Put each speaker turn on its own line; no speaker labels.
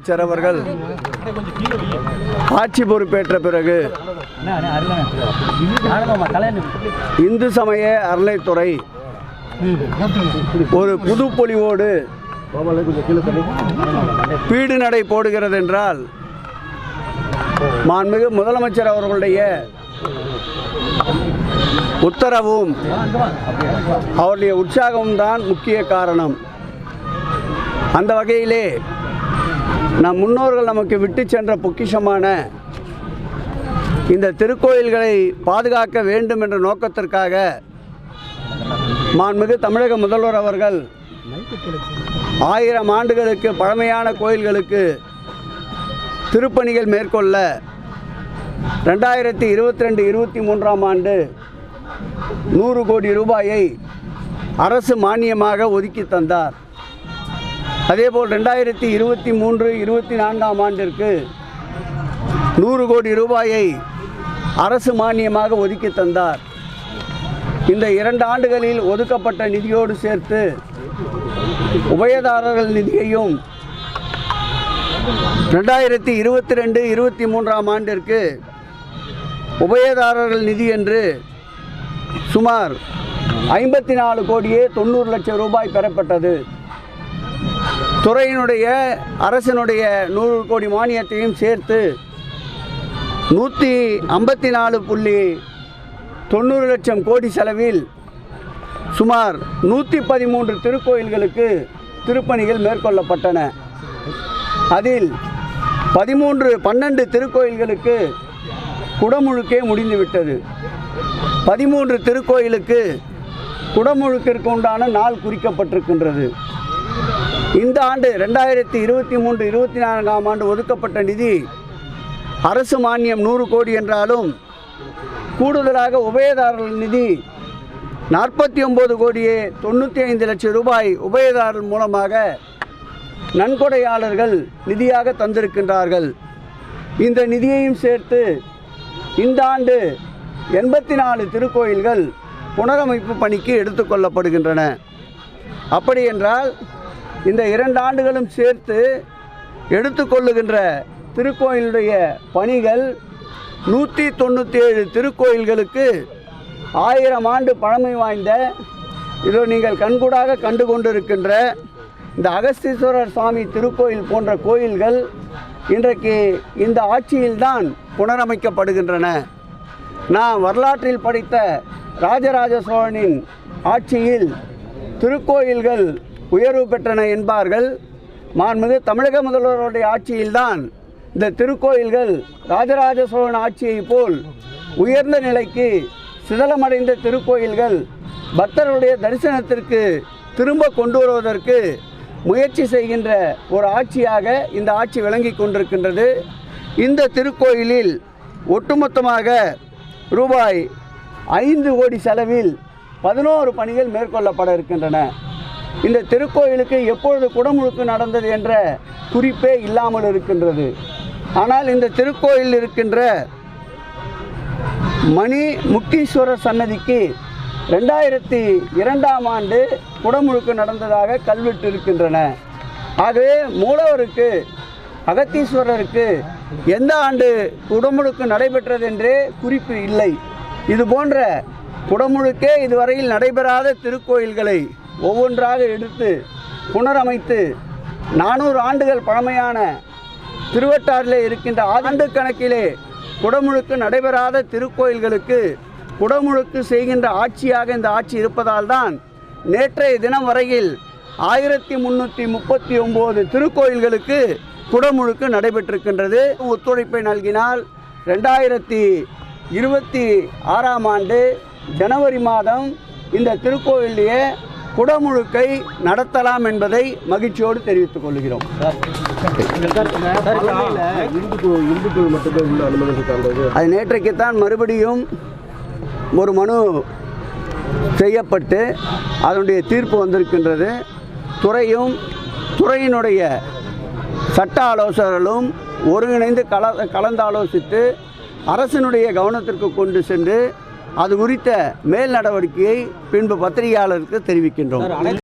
அமைச்சர் அவர்கள். ஆட்சி பொறுப்பேற்ற பிறகு இந்து சமய அறநிலைத்துறை ஒரு புது பொலிவோடு பீடு நடை போடுகிறது என்றால் மாண்புமிகு முதலமைச்சர் அவர்களுடைய உத்தரவும் அவருடைய உற்சாகமும் தான் முக்கிய காரணம். அந்த வகையிலே நம் முன்னோர்கள் நமக்கு விட்டு சென்ற பொக்கிஷமான இந்த திருக்கோயில்களை பாதுகாக்க வேண்டும் என்ற நோக்கத்திற்காக மாண்புமிகு தமிழக முதல்வர் அவர்கள் ஆயிரம் ஆண்டுகளுக்கு பழமையான கோயில்களுக்கு திருப்பணிகள் மேற்கொள்ள ரெண்டாயிரத்தி இருபத்தி ரெண்டு இருபத்தி மூன்றாம் ஆண்டு நூறு கோடி ரூபாயை அரசு மானியமாக ஒதுக்கி தந்தார். அதேபோல் ரெண்டாயிரத்தி இருபத்தி மூன்று இருபத்தி நான்காம் ஆண்டிற்கு நூறு கோடி ரூபாயை அரசு மானியமாக ஒதுக்கி தந்தார். இந்த இரண்டு ஆண்டுகளில் ஒதுக்கப்பட்ட நிதியோடு சேர்த்து உபயதாரர்கள் நிதியையும் ரெண்டாயிரத்தி இருபத்தி ரெண்டு இருபத்தி மூன்றாம் ஆண்டிற்கு உபயதாரர்கள் நிதி என்று சுமார் ஐம்பத்தி நாலு கோடியே தொண்ணூறு லட்சம் ரூபாய் பெறப்பட்டது. துறையினுடைய அரசினுடைய நூறு கோடி மானியத்தையும் சேர்த்து நூற்றி ஐம்பத்தி நாலு புள்ளி தொண்ணூறு லட்சம் கோடி செலவில் சுமார் நூற்றி பதிமூன்று திருக்கோயில்களுக்கு திருப்பணிகள் மேற்கொள்ளப்பட்டன. அதில் பதிமூன்று பன்னெண்டு திருக்கோயில்களுக்கு குடமுழுக்கே முடிந்துவிட்டது. பதிமூன்று திருக்கோயிலுக்கு குடமுழுக்கிற்கு உண்டான நாள் குறிக்கப்பட்டிருக்கின்றது. இந்த ஆண்டு ரெண்டாயிரத்தி இருபத்தி மூன்று இருபத்தி நான்காம் ஆண்டு ஒதுக்கப்பட்ட நிதி அரசு மானியம் நூறு கோடி என்றாலும் கூடுதலாக உபயதாரர்கள் நிதி நாற்பத்தி ஒம்பது கோடியே தொண்ணூற்றி ஐந்து லட்சம் ரூபாய் உபயதாரர் மூலமாக நன்கொடையாளர்கள் நிதியாக தந்திருக்கின்றார்கள். இந்த நிதியையும் சேர்த்து இந்த ஆண்டு எண்பத்தி நாலு திருக்கோயில்கள் புனரமைப்பு பணிக்கு எடுத்துக்கொள்ளப்படுகின்றன அப்படி என்றால் இந்த இரண்டு ஆண்டுகளும் சேர்த்து எடுத்துக்கொள்ளுகின்ற திருக்கோயிலுடைய பணிகள் நூற்றி தொண்ணூற்றி ஏழு திருக்கோயில்களுக்கு ஆயிரம் ஆண்டு பழமை வாய்ந்த இதோ நீங்கள் கண்கூடாக கண்டு கொண்டிருக்கின்ற இந்த அகஸ்தீஸ்வரர் சுவாமி திருக்கோயில் போன்ற கோயில்கள் இன்றைக்கு இந்த ஆட்சியில்தான் புனரமைக்கப்படுகின்றன. நான் வரலாற்றில் படித்த ராஜராஜ சோழனின் ஆட்சியில் திருக்கோயில்கள் உயர்வு பெற்றன என்பார்கள். மாண்புமிகு தமிழக முதல்வருடைய ஆட்சியில்தான் இந்த திருக்கோயில்கள் ராஜராஜ சோழன் ஆட்சியைப் போல் உயர்ந்த நிலைக்கு சிதலமடைந்த திருக்கோயில்கள் பக்தர்களுடைய தரிசனத்திற்கு திரும்ப கொண்டு வருவதற்கு முயற்சி செய்கின்ற ஒரு ஆட்சியாக இந்த ஆட்சி விளங்கி கொண்டிருக்கின்றது. இந்த திருக்கோயிலில் ஒட்டுமொத்தமாக ரூபாய் ஐந்து கோடி செலவில் பதினோரு பணிகள் மேற்கொள்ளப்பட இருக்கின்றன. இந்த திருக்கோயிலுக்கு எப்பொழுது குடமுழுக்கு நடந்தது என்ற குறிப்பே இல்லாமல் இருக்கின்றது. ஆனால் இந்த திருக்கோயில் இருக்கின்ற மணி முக்தீஸ்வரர் சன்னதிக்கு ரெண்டாயிரத்தி இரண்டாம் ஆண்டு குடமுழுக்கு நடந்ததாக கல்வெட்டு இருக்கின்றன. ஆகவே மூலவருக்கு அகத்தீஸ்வரருக்கு எந்த ஆண்டு குடமுழுக்கு நடைபெற்றது என்றே குறிப்பு இல்லை. இது போன்ற குடமுழுக்கே இதுவரையில் நடைபெறாத திருக்கோயில்களை ஒவ்வொன்றாக எடுத்து புனரமைத்து நானூறு ஆண்டுகள் பழமையான திருவட்டாறிலே இருக்கின்ற ஆண்டு கணக்கிலே குடமுழுக்கு நடைபெறாத திருக்கோயில்களுக்கு குடமுழுக்கு செய்கின்ற ஆட்சியாக இந்த ஆட்சி இருப்பதால் தான் நேற்றைய தினம் வரையில் ஆயிரத்தி முந்நூற்றி முப்பத்தி ஒம்பது திருக்கோயில்களுக்கு குடமுழுக்கு நடைபெற்றிருக்கின்றது. ஒத்துழைப்பை நல்கினால் ரெண்டாயிரத்தி இருபத்தி ஆறாம் ஆண்டு ஜனவரி மாதம் இந்த திருக்கோயிலேயே குடமுழுக்கை நடத்தலாம் என்பதை மகிழ்ச்சியோடு தெரிவித்துக் கொள்கிறோம்.
உள்ள
அது நேற்றைக்குத்தான் மறுபடியும் ஒரு மனு செய்யப்பட்டு அதனுடைய தீர்ப்பு வந்திருக்கின்றது. துறையும் துறையினுடைய சட்ட ஆலோசகர்களும் ஒருங்கிணைந்து கல கலந்தாலோசித்து அரசினுடைய கவனத்திற்கு கொண்டு சென்று அது குறித்த மேல் நடவடிக்கையை பின்பு பத்திரிகையாளருக்கு தெரிவிக்கின்றோம்.